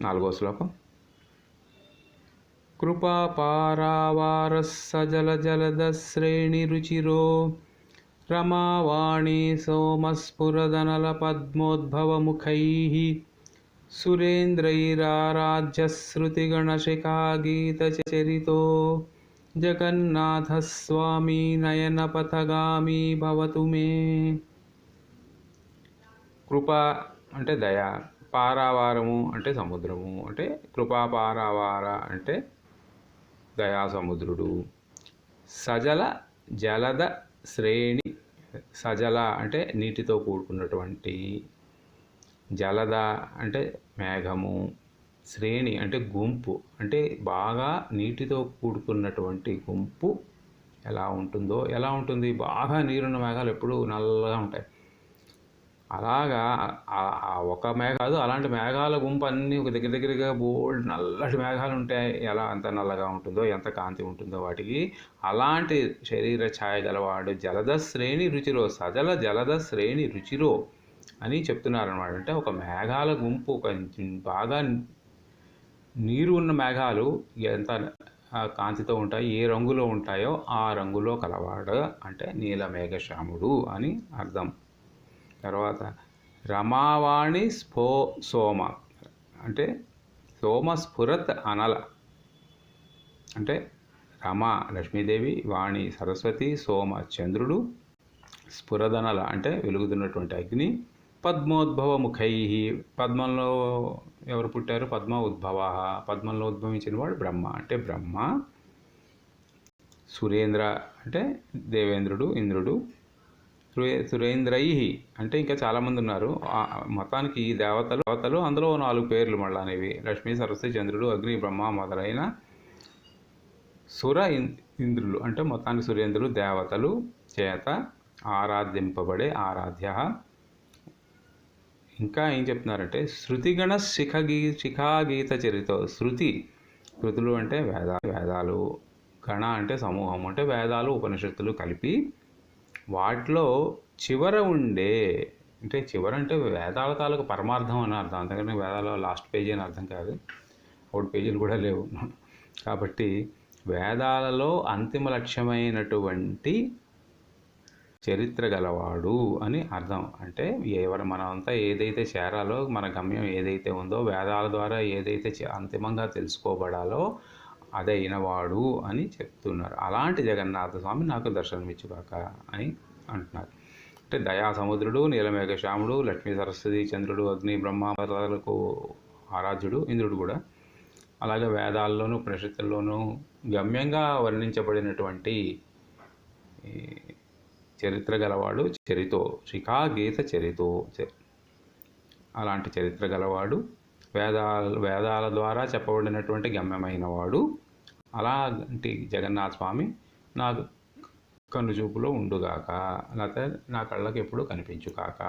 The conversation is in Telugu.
నాలుగో శ్లోకం. శ్రేణి రుచిరో రమావాణి సోమస్ఫురదనల పద్మోద్భవముఖై సురేంద్రైరారాధ్యశ్రుతిగణశిఖాగీతచరితో జగన్నాథస్వామి నయనపథగామి భవతు మే. కృప అంటే దయ. పారావారము అంటే సముద్రము అంటే కృపాపారావార అంటే దయా సముద్రుడు సజల జలద శ్రేణి సజల అంటే నీటితో కూడుకున్నటువంటి జలద అంటే మేఘము శ్రేణి అంటే గుంపు అంటే బాగా నీటితో కూడుకున్నటువంటి గుంపు ఎలా ఉంటుందో ఎలా ఉంటుంది? బాగా నీరున్న మేఘాలు ఎప్పుడూ నల్లగా ఉంటాయి. అలాగా ఒక మేఘ కాదు అలాంటి మేఘాల గుంపు అన్నీ ఒక దగ్గర దగ్గరగా బోల్డ్ నల్లటి మేఘాలు ఉంటాయి. ఎలా అంత నల్లగా ఉంటుందో ఎంత కాంతి ఉంటుందో వాటికి. అలాంటి శరీర ఛాయ గలవాడు జలద శ్రేణి రుచిరో సజల జలద శ్రేణి రుచిరో అని చెప్తున్నారనమాట అంటే ఒక మేఘాల గుంపు ఒక బాగా నీరు ఉన్న మేఘాలు ఎంత కాంతితో ఉంటాయి ఏ రంగులో ఉంటాయో ఆ రంగులో కలవాడు అంటే నీల మేఘశ్యాముడు అని అర్థం. తర్వాత రమావాణి స్ఫో సోమ. అంటే సోమ స్ఫురత్ అనల. అంటే రమ లక్ష్మీదేవి వాణి సరస్వతి సోమ చంద్రుడు స్ఫురదనల. అంటే వెలుగుతున్నటువంటి అగ్ని. పద్మోద్భవ ముఖై పద్మంలో ఎవరు పుట్టారు? పద్మ ఉద్భవ. పద్మంలో ఉద్భవించిన వాడు బ్రహ్మ. అంటే బ్రహ్మ సురేంద్ర అంటే దేవేంద్రుడు ఇంద్రుడు సురేంద్రై అంటే ఇంకా చాలామంది ఉన్నారు. మతానికి మొత్తానికి ఈ దేవతలు దేవతలు అందులో నాలుగు పేర్లు మళ్ళీ అనేవి. లక్ష్మీ సరస్వతి చంద్రుడు అగ్ని బ్రహ్మ మొదలైన సుర ఇంద్రులు. అంటే మొత్తానికి సురేంద్రులు దేవతలు చేత ఆరాధింపబడే ఆరాధ్య. ఇంకా ఏం చెప్తున్నారంటే శృతిగణ శిఖగీ శిఖాగీత చరిత శృతి శృతులు అంటే వేదా వేదాలు. గణ అంటే సమూహం అంటే వేదాలు ఉపనిషత్తులు కలిపి వాటిలో చివర ఉండే అంటే చివర అంటే వేదాల తాలూకు పరమార్థం అని అర్థం. అంతకంటే వేదాల లాస్ట్ పేజీ అని అర్థం కాదు. ఒకటి పేజీలు కూడా లేవు. కాబట్టి వేదాలలో అంతిమ లక్ష్యమైనటువంటి చరిత్ర గలవాడు అని అర్థం. అంటే ఎవరు మనమంతా ఏదైతే చేరాలో మన గమ్యం ఏదైతే ఉందో వేదాల ద్వారా ఏదైతే చే- అంతిమంగా తెలుసుకోబడాలో అదైనవాడు అని చెప్తున్నారు. అలాంటి జగన్నాథ స్వామి నాకు దర్శనమిచ్చుగాక అని అంటున్నారు. అంటే దయా సముద్రుడు నీలమేఘ శ్యాముడు లక్ష్మీ సరస్వతి చంద్రుడు అగ్ని బ్రహ్మలకు ఆరాధ్యుడు ఇంద్రుడు కూడా. అలాగే వేదాల్లోనూ ఉపనిషత్తుల్లోనూ గమ్యంగా వర్ణించబడినటువంటి చరిత్ర గలవాడు చరితో శిఖా గీత చరితో అలాంటి చరిత్ర గలవాడు వేదాల వేదాల ద్వారా చెప్పబడినటువంటి గమ్యమైన వాడు అలాంటి జగన్నాథ స్వామి నా కన్నుచూపులో ఉండుగాక లేకపోతే నా కళ్ళకి ఎప్పుడూ కనిపించుగాక.